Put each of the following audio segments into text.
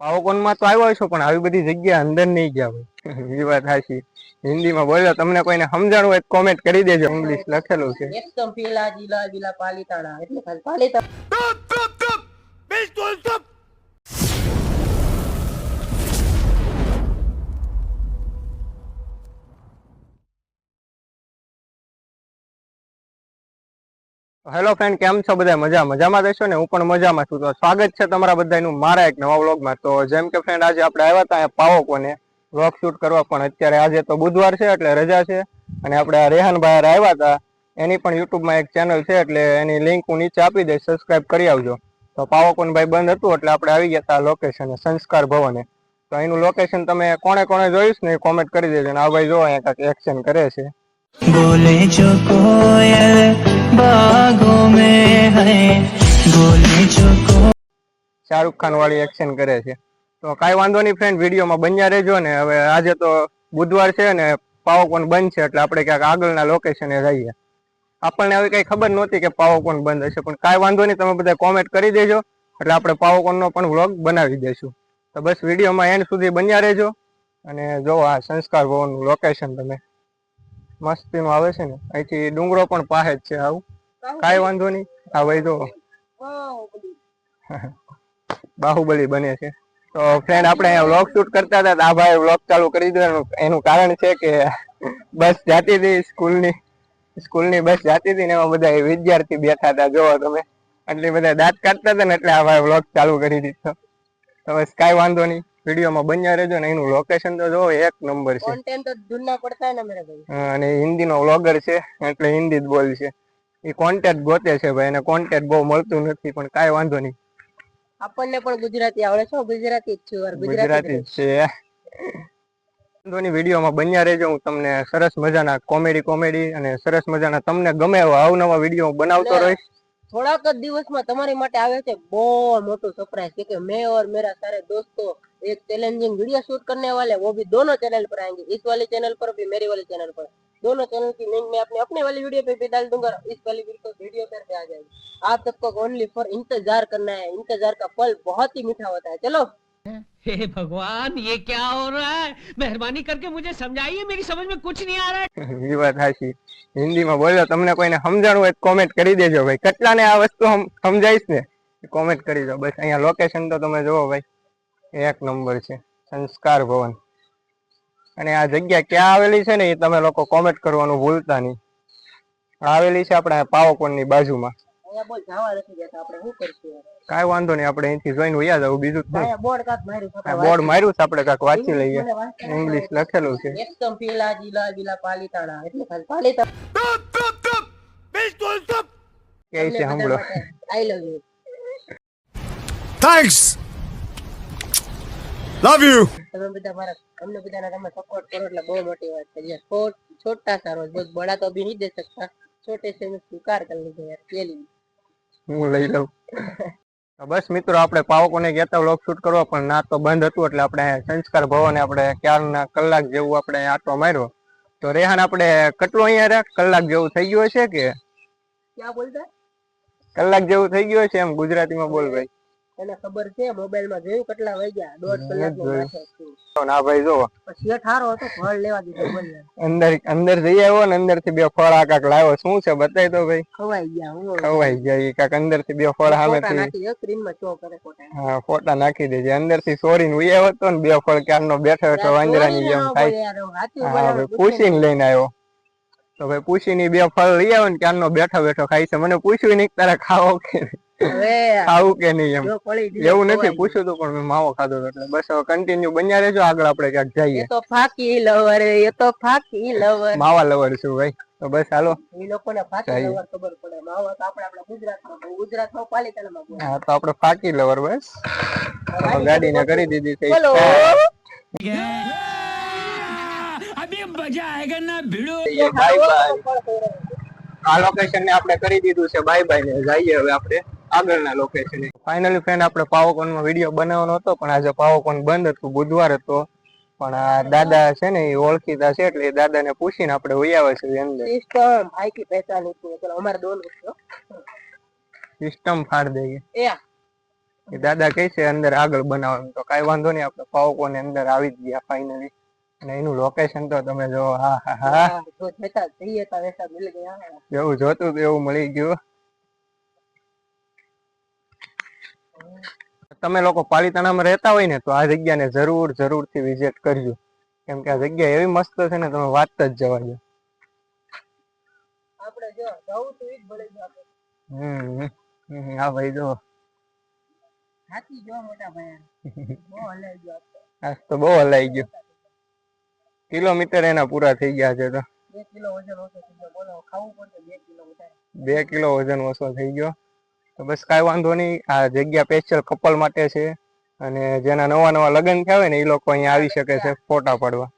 પાવકોનમાં તો આવ્યો છો પણ આવી બધી જગ્યા અંદર નહીં ગયા હોય. એ વાત સાચી હિન્દીમાં બોલો તમને કોઈને સમજાણું હોય કોમેન્ટ કરી દેજો. ઇંગ્લિશ લખેલું છે. એકદમ પેલા જીલા જીલા પાલીતાણા. એટલે ખાલી પાલીતાણા. હેલો ફ્રેન્ડ કેમ છો બધા? મજા મજામાં રહેશો ને? હું પણ મજામાં છું. તો સ્વાગત છે તમારા બધાનું મારા એક નવા વ્લોગમાં. તો જેમ કે ફ્રેન્ડ આજે આપણે આવ્યા હતા પાવો પાવકોને. વ્લોગ શૂટ કરવા પણ અત્યારે આજે તો બુધવાર છે, એટલે રજા છે. અને આપણે રેહાનભાઈ આવ્યા હતા. એની પણ યુટ્યુબમાં એક ચેનલ છે, એટલે એની લિંક હું નીચે આપી દઈશ. સબસ્ક્રાઇબ કરી આવજો. તો પાવોકોનભાઈ બંધ હતું, એટલે આપણે આવી ગયા હતા લોકેશને સંસ્કાર ભવને. તો એનું લોકેશન તમે કોણે કોણે જોઈશ ને કોમેન્ટ કરી દેજો. ને આ ભાઈ જો અહીંયા કાંઈક એક્શન કરે છે. બોલે જો કોયલ બાગો મેં હૈ બોલે જો શાહરુખ ખાન વાળી એક્શન કરે છે. તો કાંઈ વાંધો નહીં ફ્રેન્ડ વિડીયોમાં બન્યા રહેજો ને. હવે આજે તો બુધવાર છે ને પાવકોન બંધ છે, એટલે આપણે ક્યાંક આગળના લોકેશને જઈએ આપણને હવે કંઈ ખબર નહોતી કે પાવકોન બંધ હશે, પણ કાંઈ વાંધો નહીં, તમે બધા કોમેન્ટ કરી દેજો. એટલે આપણે પાવકોનનો પણ વ્લોગ બનાવી દઈશું. તો બસ વિડીયોમાં એન્ડ સુધી બન્યા રહેજો. અને જો આ સંસ્કાર ભવનનું લોકેશન તમે મસ્તીનું આવે છે ને અહીંથી ડુંગરો પણ પાસે જ છે આવું. કાંઈ વાંધો નહીં. આ ભાઈ જો બાહુબલી. બને છે. તો ફ્રેન્ડ આપણે અહીંયા વ્લોગ શૂટ કરતા હતા આ ભાઈ વ્લોગ ચાલુ કરી દીધો. એનું- એનું કારણ છે કે બસ જાતી હતી સ્કૂલની સ્કૂલની બસ જાતી હતી ને એમાં બધા વિદ્યાર્થી બેઠા હતા જોવો તમે. એટલે બધા દાંત કાઢતા હતા ને એટલે આ ભાઈ વ્લોગ ચાલુ કરી દીધો. તો બસ કાંઈ વાંધો નહીં. વિડીયોમાં બન્યા રહેજો ને એનું લોકેશન તો જો એક નંબર છે. કોન્ટેન્ટ તો ધૂના પડતા ને મેરા ભાઈ. અને હિન્દીનો વ્લોગર છે એટલે હિન્દી જ બોલ છે. એ કોન્ટેક્ટ ગોતે છે ભાઈ એને કોન્ટેક્ટ બહુ મળતું નથી પણ કાઈ વાંધો નહીં. આપણને પણ ગુજરાતી આવડે છે ગુજરાતી જ છું ગુજરાતી છે. વાંધોની વિડીયોમાં બન્યા રહેજો હું તમને સરસ મજાના કોમેડી કોમેડી અને સરસ મજાના તમને ગમે એવા અવનવા વીડિયો બનાવતો રહીશ. થોડાક જ દિવસમાં તમારી માટે આવે છે બહુ મોટું સરપ્રાઈઝ क्योंकि मैं और मेरा सारे दोस्तों एक चैलेंजिंग वीडियो शूट करने वाले हैं, वो भी दोनों चैनल पर आएंगे इस वाले चैनल पर भी मेरी वाली चैनल पर दोनों चैनल की लिंक मैं अपने अपने वाली वीडियो पे भी डाल दूंगा और इस वाली वीडियो वीडियो पर भी आ जाएगी आप सबको ओनली फॉर इंतजार करना है इंतजार का फल बहुत ही मीठा होता है चलो हे भगवान ये क्या हो रहा है मेहरबानी करके मुझे समझाइए मेरी समझ में कुछ नहीं आ रहा है એ વાત સાચી હિન્દીમાં બોલો તમને કોઈને સમજાણું હોય કોમેન્ટ કરી દેજો ભાઈ કેટલાને આ વસ્તુ હમ- સમજાઈશ ને કોમેન્ટ કરી દો બસ અહીંયા લોકેશન તો તમે જુઓ ભાઈ એક નંબર છે સંસ્કાર ભવન અને આ જગ્યા ક્યાં આવેલી છે ને એ તમે લોકો કોમેન્ટ કરવાનું ભૂલતા નહીં આવેલી છે આપણે પાવકોનની બાજુમાં અહીંયા બોલ વાંધો નહીં આપણે અહીંથી જોઈન વયા જાવ બીજું શું બોર્ડ માર્યું છે આપણે કાક વાંચી લઈએ. ઇંગ્લિશ લખેલું છે. એકદમ પીલા જીલા જીલા પાલીતાણા એટલે ખાલી તમે સપોર્ટ કરો એટલે બહુ મોટી વાત છે. છોટા સારો બસ બડા તો અભી નહીં દે શકતા. છોટે સે સ્વીકાર કર લીધો યાર પેલી હું લઈ લઉં. બસ મિત્રો આપણે પાવકોને કહેતા લોક શૂટ કરવા પણ ના તો બંધ હતું એટલે આપણે સંસ્કાર ભવને આપણે ક્યારના કલાક જેવું આપણે આટો માર્યો. તો રેહાન આપણે કેટલો અહીંયા રાખ કલાક જેવું થઈ ગયું છે કે? કલાક જેવું થઈ ગયું છે એમ ગુજરાતીમાં બોલ ભાઈ. તને ખબર છે મોબાઈલમાં જોયું કેટલા વાગ્યા દોઢ કલાક નો ના ભાઈ જો. શેઠ હારો હતો ફળ લેવા દીધો અંદર અંદર જઈ આવ્યો ને અંદરથી બે ફળ આ કાક લાવ્યો. શું છે બતાય તો ભાઈ. ખવાઈ ગયા હું. ખવાઈ ગયા એ કાક અંદરથી બે ફળ હામે થી સ્ક્રીનમાં શો કરે ફોટા. હા ફોટા નાખી દેજે. અંદરથી સોરી ને ઉઈ હતો ને બે ફળ ક્યારનો બેઠો બેઠો વાંદરાની જેમ થાય. હા પૂછી પૂછીને લઈને આવ્યો. તો ભાઈ પૂછીને બે ફળ લઈ આવ્યો ને ક્યારનો બેઠો બેઠો ખાય છે. મને પૂછ્યું નહીં તારા તારે ખાવો કે આવું કે નહીં એમ. એવું નથી પૂછ્યું તો પણ મેં માવો ખાધો એટલે બસ હવે કન્ટિન્યુ બન્યા રહેજો આગળ આપણે ક્યાંક જઈએ. તો ફાકી લવર એ તો ફાકી લવર માવા લવર છું ભાઈ. તો બસ હાલો. એ લોકોને ફાકી લવર ખબર પડે. માવો તો આપણે આપણા ગુજરાતમાં ગુજરાતમાં પાલિતાણામાં હા તો આપણે ફાકી લવર બસ. ગાડીને કરી દીધી છે. હેલો અભી મજા આયેગા ના ભીડો. બાય બાય આ લોકેશન ને આપણે કરી દીધું છે. બાય બાય ને જઈએ હવે આપણે. આગળના લોકેશન ફાઇનલી ફ્રેન્ડ આપણે પાવકોનમાં વીડિયો બનાવવાનો હતો પણ આજે પાવકોન બંધ હતું બુધવાર હતો પણ આ દાદા છે ને એ ઓળખીતા છે એટલે દાદાને પૂછીને આપણે હોઈ આવે છે અંદર. સિસ્ટમ માઈકી પહેચાન હતી અમારે દોન સિસ્ટમ ફાડ દઈએ એ. દાદા કહે છે અંદર આગળ બનાવવાનું. તો કાંઈ વાંધો નહીં આપણે પાવોકોન અંદર આવી જ ગયા ફાઇનલી અને એનું લોકેશન તો તમે જો હા હા હા. જેવું જોતું એવું મળી ગયું. તમે લોકો પાલીતાણામાં રહેતા હોય ને તો આ જગ્યાને જરૂર જરૂરથી વિઝિટ કરજો. કેમ કે આ જગ્યા એવી મસ્ત છે ને તમે વાત જ જવા દો. આપણે જો જવું તો ઈ જ ભલે જો આપણે. હમ હા ભાઈ જો હાથી જો મોટા ભાઈ. બહુ હલાઈ ગયો. આજ તો બહુ હલાઈ ગયો. કિલોમીટર એના પૂરા થઈ ગયા છે તો. બે કિલો વજન ઓછો થઈ ગયો. બોલો ખાવું પડશે બે કિલો વધારે. બે કિલો વજન ઓછો થઈ ગયો. તો બસ કાંઈ વાંધો નહીં. આ જગ્યા સ્પેશિયલ કપલ માટે છે અને જેના નવા નવા લગ્ન થયા હોય ને એ લોકો અહીંયા આવી શકે છે ફોટા પાડવા.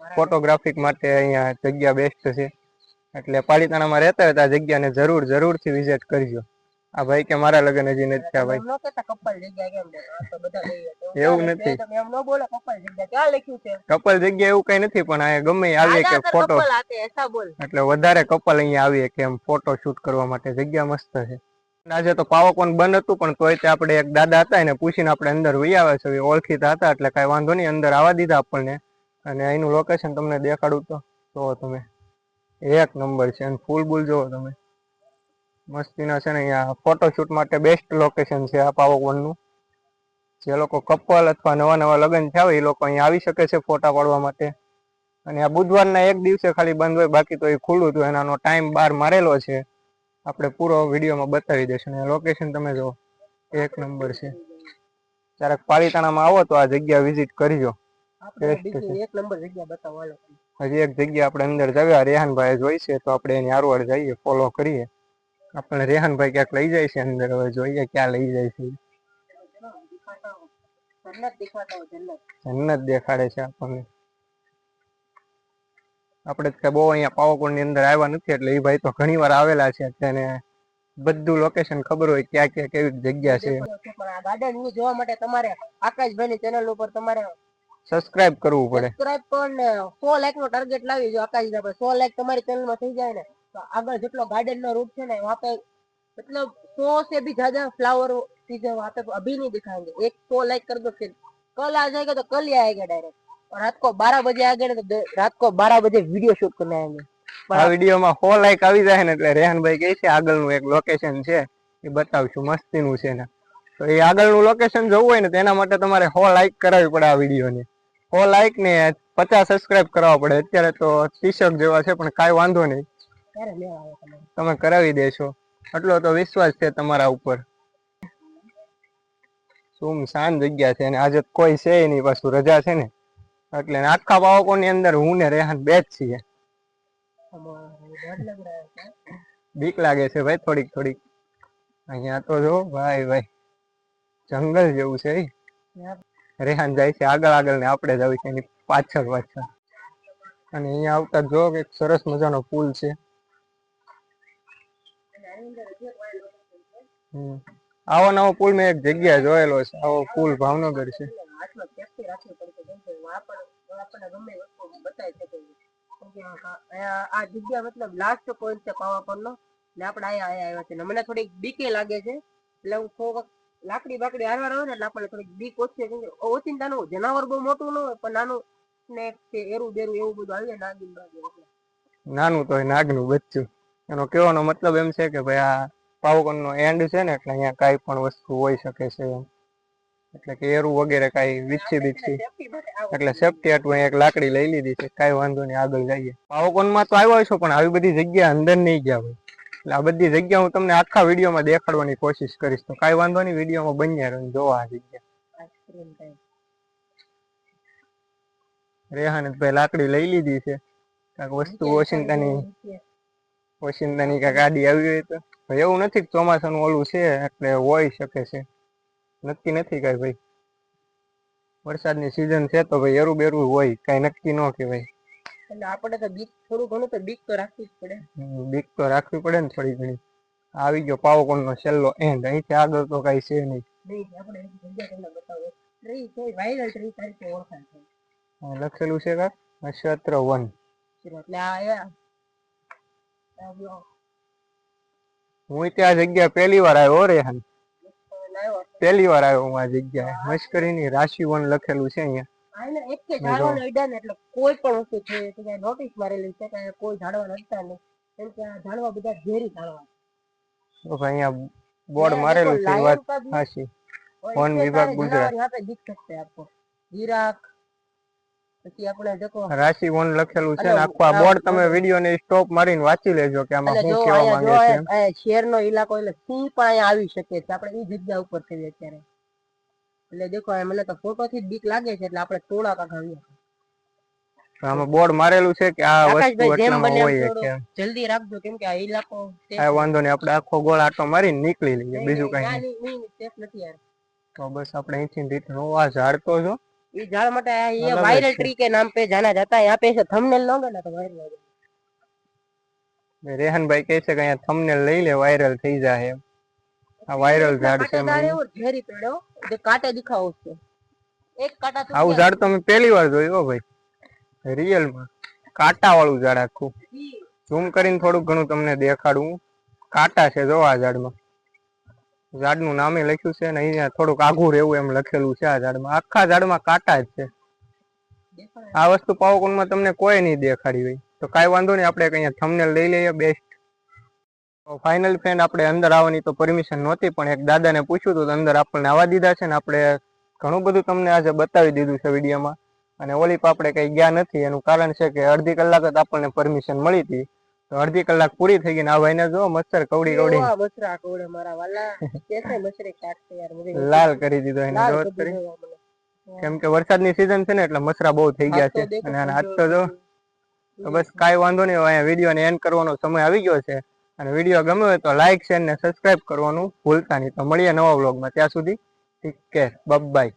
ફોટોગ્રાફિક માટે અહીંયા જગ્યા બેસ્ટ છે. એટલે પાલિતાણામાં રહેતા હોય તો આ જગ્યાને જરૂર જરૂરથી વિઝિટ કરજો. આ ભાઈ કે મારા લગ્ન હજી નથી થયા ભાઈ. એવું નથી. કપલ જગ્યા. એવું કઈ નથી પણ અહીંયા ગમે આવીએ કે ફોટો એટલે વધારે કપલ અહીંયા આવીએ કે એમ ફોટો શૂટ કરવા માટે. જગ્યા મસ્ત છે. આજે તો પાવકોન બંધ હતું, પણ તોય તે આપણે એક દાદા હતા એને પૂછીને આપણે અંદર વહી આવે છે ઓળખીતા હતા, એટલે કાંઈ વાંધો નહીં, અંદર આવવા દીધા આપણને. અને અહીંનું લોકેશન તમને દેખાડું તો, જોવો તમે. એક નંબર છે, અને ફૂલ બુલ જોવો તમે. મસ્તીના છે ને, અહીંયા ફોટોશૂટ માટે બેસ્ટ લોકેશન છે આ પાવકોનનું. જે લોકો કપલ અથવા નવા નવા લગ્ન થયા હોય, એ લોકો અહીંયા આવી શકે છે ફોટા પાડવા માટે. અને આ બુધવારના એક દિવસે ખાલી બંધ હોય, બાકી તો એ ખુલ્લું હતું એનાનો ટાઈમ બાર મારેલો છે. આપણે પૂરો વિડીયોમાં બતાવી દઈશું અને લોકેશન તમે જો એક નંબર છે. ક્યારેક પાલીતાણામાં આવો તો આ જગ્યા વિઝિટ કરજો. એક નંબર જગ્યા બતાવો હજી એક જગ્યા આપણે અંદર જવ્યા રેહાનભાઈ જોઈ છે તો આપણે એની આરવાડ જઈએ ફોલો કરીએ. આપણે રેહાનભાઈ ક્યાંક લઈ જાય છે અંદર હવે જોઈએ ક્યાં લઈ જાય છે. જન્નત દેખાડે છે આપણને. આપણે તો બહુ અહીંયા પાવાકોટની અંદર આવ્યા નથી એટલે એ ભાઈ તો ઘણી વાર આવેલા છે તેને બધું લોકેશન ખબર હોય ક્યાં ક્યાં કેવી જગ્યા છે. પણ આ ગાર્ડન વ્યૂ જોવા માટે તમારે આકાશભાઈ ની ચેનલ ઉપર તમારે સબસ્ક્રાઇબ કરવું પડે. સબસ્ક્રાઇબ પણ 100 લાખ નો ટાર્ગેટ લાવી જો આકાશભાઈ પર 100 લાખ તમારી ચેનલમાં થઈ જાય ને તો આગળ જેટલો ગાર્ડન નો રૂટ છે ને વહાં મતલબ 100 से भी ज्यादा फ्लावर सीजन वहां पे अभी नहीं એક एक 100 लाइक कर दो फिर कल आ जाएगा तो कल ही आएगा डायरेक्ट रात को बारह बजे आ गए ना तो दे- रात को बारह बजे वीडियो शूट करने आएंगे આ વિડીયોમાં સો લાઈક આવી જાય ને એટલે રેહાનભાઈ કહે છે આગળનું એક લોકેશન છે એ બતાવશું મસ્તીનું છે ને તો એ આગળનું લોકેશન જોવું હોય ને તેના માટે તમારે સો લાઈક કરાવવી પડે આ વિડીયોને સો લાઈક ને પચાસ સબસ્ક્રાઇબ કરાવવા પડે અત્યારે તો ત્રીસક જેવા છે પણ કાંઈ વાંધો નહીં ક્યારે લેવા આવે તમે તમે કરાવી દેશો એટલો તો વિશ્વાસ છે તમારા ઉપર સુમ શાંત જગ્યા છે અને આજે તો કોઈ છે નહીં પાછું રજા છે ને એટલે આખા બાળકોની અંદર હું ને રેહાન બે જ છીએ. બીક લાગે છે ભાઈ થોડીક થોડીક. અહીંયા તો જો, ભાઈ ભાઈ. જંગલ જેવું છે રેહાન જાય છે આગળ આગળ ને આપણે જવું છે એની પાછળ પાછળ. અને અહીંયા આવતા જો એક સરસ મજાનો પુલ છે. આવો નવો પુલ મેં એક જગ્યાએ જોયેલો છે. આવો પુલ ભાવનગર છે. આપણને ગમે વસ્તુ બતાવી શકે. આ- જગ્યા મતલબ લાસ્ટ પોઈન્ટ છે પાવાપરનો ને આપણે અહીંયા અહીંયા આવ્યા છે મને થોડીક બીકે લાગે છે. એટલે હું થોડોક લાકડી બાકડી હારવાર આવે ને એટલે આપણને થોડીક બીક ઓછી છે. કેમ કે ઓચિંતાનું જનાવર બહુ મોટું ન હોય, પણ નાનું ને એરું બેરું એવું બધું આવી નાગિન નાનું તો નાગનું બચ્ચું એનો કહેવાનો મતલબ એમ છે કે ભાઈ આ પાવકન નો એન્ડ છે ને, એટલે અહીંયા કાંઈ પણ વસ્તુ હોઈ શકે છે એમ. એટલે કે એરું વગેરે કાંઈ વિચ્છી બીછી એટલે સેફટી હાટું એક લાકડી લઈ લીધી છે. કાંઈ વાંધો નહીં, આગળ જઈએ. પાવકોનમાં તો આવ્યો છો પણ આવી બધી જગ્યા અંદર નહીં ગયા હોય. એટલે આ બધી જગ્યા હું તમને આખા વિડીયોમાં દેખાડવાની કોશિશ કરીશ. તો કાંઈ વાંધો નહીં, વિડીયોમાં બન્યા રહો, જોવા આ જગ્યા રેહાને ભાઈ લાકડી લઈ લીધી છે. કાંક વસ્તુ ઓશિંતાની ઓશિંતાની કાંક ગાડી આવી હોય તો. એવું નથી ચોમાસાનું ઓલું છે, એટલે હોઈ શકે છે. નક્કી નથી કાંઈ ભાઈ. વરસાદની સિઝન છે તો ભાઈ એરું બેરું હોય કાંઈ નક્કી ન કહેવાય. એટલે આપણે તો બીક થોડું ઘણું તો બીક તો રાખવી જ પડે. બીક તો રાખવી પડે ને થોડી ઘણી. આવી ગયો પાવકોન નો છેલ્લો એન્ડ અહીંથી આગળ તો કઈ છે નહીં. આપણે જગ્યા તમને બતાવો. ટ્રી છે વાયરલ ટ્રી તરીકે ઓળખાય છે. લખેલું છે કા? નક્ષત્ર વન. એટલે આ હું ત્યાં જગ્યા પહેલી વાર આવ્યો રેહાન. પહેલી વાર આવ્યો હું આ જગ્યાએ મશ્કરીની રાશિ વન લખેલું છે અહીંયા આને એક કે ઝાડવાના અડ્યા ને એટલે કોઈ પણ વસ્તુ છે તો ત્યાં નોટિસ મારેલી છે કે અહીંયા કોઈ ઝાડવા નડતા નહીં કેમ કે આ ઝાડવા બધા ઝેરી ઝાડવા છે. તો ભાઈ અહીંયા બોર્ડ यहाँ મારેલું देखो, છે lion વાત का भी હાચી और वन इतने विभाग सारे गुजरात। जानवर यहाँ पे दिख सकते हैं आपको जिराफ પછી આપણે દેખો રાશિ વન લખેલું છે ને અને આ આ બોર્ડ તમે વિડિયો ને સ્ટોપ મારીને વાંચી લેજો કે આમાં શું કહેવા માંગે છે. અહીંયા શેરનો ઇલાકો એટલે સિંહ પણ અહીંયા આવી શકે છે. આપણે એ જગ્યા ઉપર છે અત્યારે. એટલે દેખો મને તો ફોટો થી બીક લાગે છે એટલે આપણે ટોળા કાંક આવીએ. આમાં બોર્ડ મારેલું છે કે આ વસ્તુ એટલામાં હોય કે. જલ્દી રાખજો કેમ કે આ ઇલાકો આ વાંધો નહીં આપણે આખો ગોળ આટો મારીને નીકળી લઈએ બીજું કઈ નહીં. તો બસ આપણે અહીંથી રીતનું આ ઝાડ તો જો ये झाड़ मटा है ये अलग वायरल है। ट्री के नाम पे जाना जाता है यहाँ पे ऐसे थंबनेल लोगे ना तो वायरल हो રેહાનભાઈ કહે છે કે અહીંયા થંબનેલ લઈ લે વાયરલ થઈ જાય એમ આ વાયરલ ઝાડ છે कांटेदार है એમ. और झेरी पेड़ हो जो कांटे दिखाओ उससे एक कांटा तो આવું ઝાડ તો મેં પહેલી વાર જોયું હો ભાઈ રિયલમાં કાંટા વાળું ઝાડ આખું ઝૂમ કરીને થોડુંક ઘણું તમને દેખાડું કાંટા છે જો આ ઝાડમાં ઝાડનું નામે લખ્યું છે ને અહીંયા થોડુંક આઘું રહેવું એમ લખેલું છે આ ઝાડમાં. આખા ઝાડમાં કાંટા જ છે. આ વસ્તુ પાવકોનમાં તમને કોઈ નહીં દેખાડી હોય તો કાંઈ વાંધો નહીં, આપણે અહીંયા થંબનેલ લઈ લઈએ બેસ્ટ ફાઇનલ ફ્રેન્ડ આપણે અંદર આવવાની તો પરમિશન નહોતી, પણ એક દાદાને પૂછ્યું હતું અંદર આપણને આવવા દીધા છે ને આપણે ઘણું બધું તમને આજે બતાવી દીધું છે વિડીયોમાં. અને ઓલી પર આપણે કઈ ગયા નથી, એનું કારણ છે કે અડધી કલાક જ આપણને પરમિશન મળી હતી. તો અડધી કલાક પૂરી થઈ ગઈ ને આ ભાઈને જો મચ્છર કવડી કવડી. લાલ કરી દીધો એને રોજ કરી કેમ કે વરસાદની સીઝન છે ને એટલે મચ્છરા બહુ થઈ ગયા છે. અને આજ તો જો તો બસ કાઈ વાંધો નહીં અહીંયા વીડિયો ને એન્ડ કરવાનો સમય આવી ગયો છે. અને વીડિયો ગમે હોય તો લાઈક શેર ને સબસ્ક્રાઇબ કરવાનું ભૂલતા નહીં. તો મળીએ નવા વ્લોગમાં ત્યાં સુધી ઠીક કેર બાય